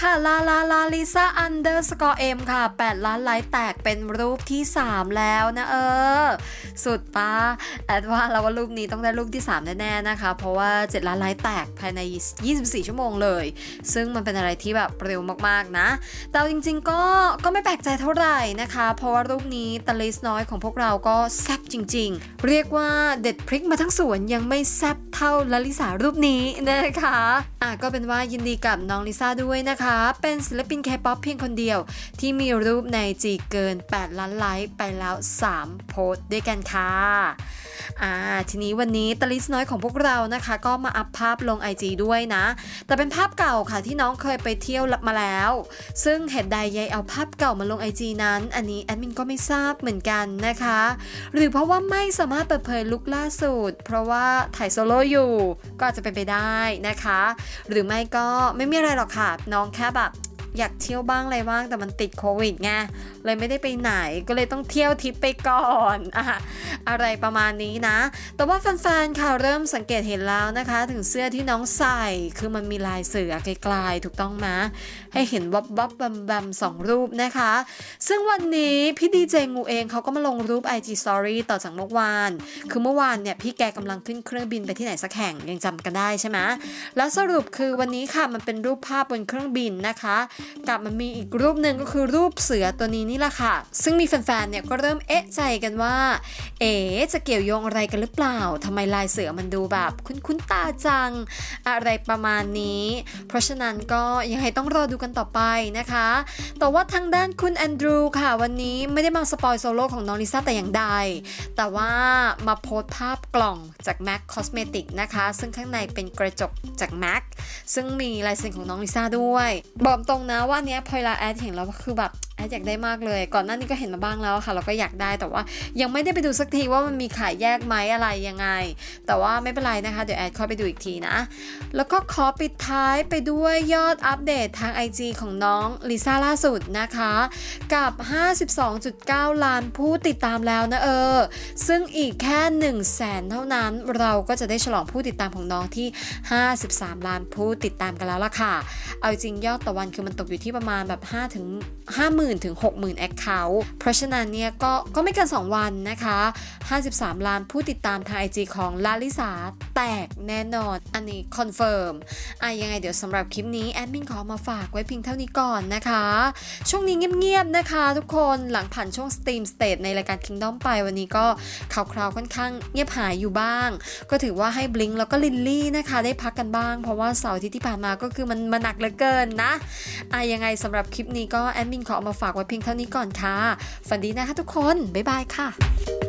ค่ะลาลาลาลิซ่าอันเดอร์สกอร์เอ็มค่ะ 8 ล้านไลค์แตกเป็นรูปที่ 3 แล้วนะเออ สุดปะแอดว่าเราว่ารูปนี้ต้องได้รูปที่ 3 แน่ๆนะคะ เพราะว่า 7 ล้านไลค์แตกภายใน 24 ชั่วโมงเลย ซึ่งมันเป็นอะไรที่แบบเร็วมากๆนะ แต่จริงๆก็ก็ไม่แปลกใจเท่าไหร่นะคะ เพราะว่ารูปนี้ตะลิสน้อยของพวกเราก็แซ่บจริง ๆ เรียกว่าเด็ดพริกมาทั้งสวนยังไม่แซ่บเท่าลลิสารูปนี้นะคะอะก็เป็นว่ายินดีกับน้องลิซ่าด้วยนะคะเป็นศิลปินเคป๊อปเพียงคนเดียว ที่มีรูปในจีเกิน 8 ล้านไลค์ไปแล้ว 3 โพสต์ด้วยกันค่ะ อ่าทีนี้วันนี้ตลิสน้อยของพวกเรานะคะ ก็มาอัพภาพลง IG ด้วยนะ แต่เป็นภาพเก่าค่ะที่น้องเคยไปเที่ยวมาแล้ว ซึ่งเหตุใดยายเอาภาพเก่ามาลง IG นั้น อันนี้แอดมินก็ไม่ทราบเหมือนกันนะคะ หรือเพราะว่าไม่สามารถเปิดเผยลุคล่าสุด เพราะว่าถ่ายโซโล่อยู่ก็อาจจะเป็นไปได้นะคะ หรือไม่ก็ไม่มีอะไรหรอกค่ะ น้องแค่แบบ อยากเที่ยวบ้างอะไรบ้างแต่มันติดโควิดไงเลยไม่ได้ไปไหนก็เลยต้องเที่ยวทิปไปก่อนอะอะไรประมาณนี้นะ แต่ว่าแฟนๆค่ะเริ่มสังเกตเห็นแล้วนะคะ ถึงเสื้อที่น้องใส่คือมันมีลายเสือไกลๆถูกต้องไหมให้เห็นวับวับบัมบัมสองรูปนะคะ ซึ่งวันนี้พี่ดีเจงูเองเขาก็มาลงรูป IG Story ต่อจากเมื่อวาน คือเมื่อวานเนี่ยพี่แกกำลังขึ้นเครื่องบินไปที่ไหนสักแห่งยังจำกันได้ใช่ไหมแล้วสรุปคือวันนี้ค่ะมันเป็นรูปภาพบนเครื่องบินนะคะกับมันมีอีกรูปหนึ่งก็คือรูปเสือตัวนี้นี่แหละค่ะ ซึ่งมีแฟนๆเนี่ยก็เริ่มเอ๊ะใจกันว่า เอ๋จะเกี่ยวโยงอะไรกันหรือเปล่าทำไมลายเสือมันดูแบบคุ้นๆตาจัง อะไรประมาณนี้ เพราะฉะนั้นก็ยังไงต้องรอดูกันต่อไปนะคะ แต่ว่าทางด้านคุณแอนดรูค่ะวันนี้ไม่ได้มาสปอยโซโล่ของน้องลิซ่าแต่อย่างใด แต่ว่ามาโพสภาพกล่องจาก MAC Cosmetic นะคะ ซึ่งข้างในเป็นกระจกจาก MAC ซึ่งมีลายเซ็นของน้องลิซ่าด้วย บอกตรงนะว่าอันเนี้ยพอเวลาแอดเห็นแล้วคือแบบ ออยากได้มากเลย ก่อนหน้านี้ก็เห็นมาบ้างแล้วค่ะเราก็อยากได้แต่ว่ายังไม่ได้ไปดูสักทีว่ามันมีขายแยกไหมอะไรยังไง แต่ว่าไม่เป็นไรนะคะเดี๋ยวแอดเข้าไปดูอีกทีนะ แล้วก็ขอปิดท้ายไปด้วยยอดอัปเดตทาง IG ของน้องลิซ่าล่าสุดนะคะ กับ 52.9 ล้านผู้ติดตามแล้วนะเออ ซึ่งอีกแค่ 1 0 0 0 0แสนเท่านั้นเราก็จะได้ฉลองผู้ติดตามของน้องที่ 53 ล้านผู้ติดตามกันแล้วล่ะค่ะ เอาจริงยอดต่อวันคือมันตกอยู่ที่ประมาณแบบ5ถึง50,000ถึง60,000แอคเคาท์เพราะฉะนั้นเนี่ยก็ก็ไม่เกิน 2 วันนะคะ 53 ล้านผู้ติดตามทาง IG ของลาลิสาแตกแน่นอน อันนี้คอนเฟิร์มอะยังไงเดี๋ยวสำหรับคลิปนี้ แอดมินขอมาฝากไว้เพียงเท่านี้ก่อนนะคะ ช่วงนี้เงียบๆนะคะ ทุกคนหลังผ่านช่วงสตรีมสเต e ในรายการ Kingdom ไปวันนี้ก็ข่าวคราวค่อนข้างเงียบหายอยู่บ้าง ก็ถือว่าให้บลิงแล้วก็ลินลี่นะคะ ได้พักกันบ้าง เพราะว่าเสาร์ที่ผ่านมาก็คือมันมันหนักเหลือเกินนะอะยังไงสำหรับคลิปนี้ก็แอดมินขอเอามาฝากไว้เพียงเท่านี้ก่อนค่ะ ฝันดีนะคะทุกคน บ๊ายบายค่ะ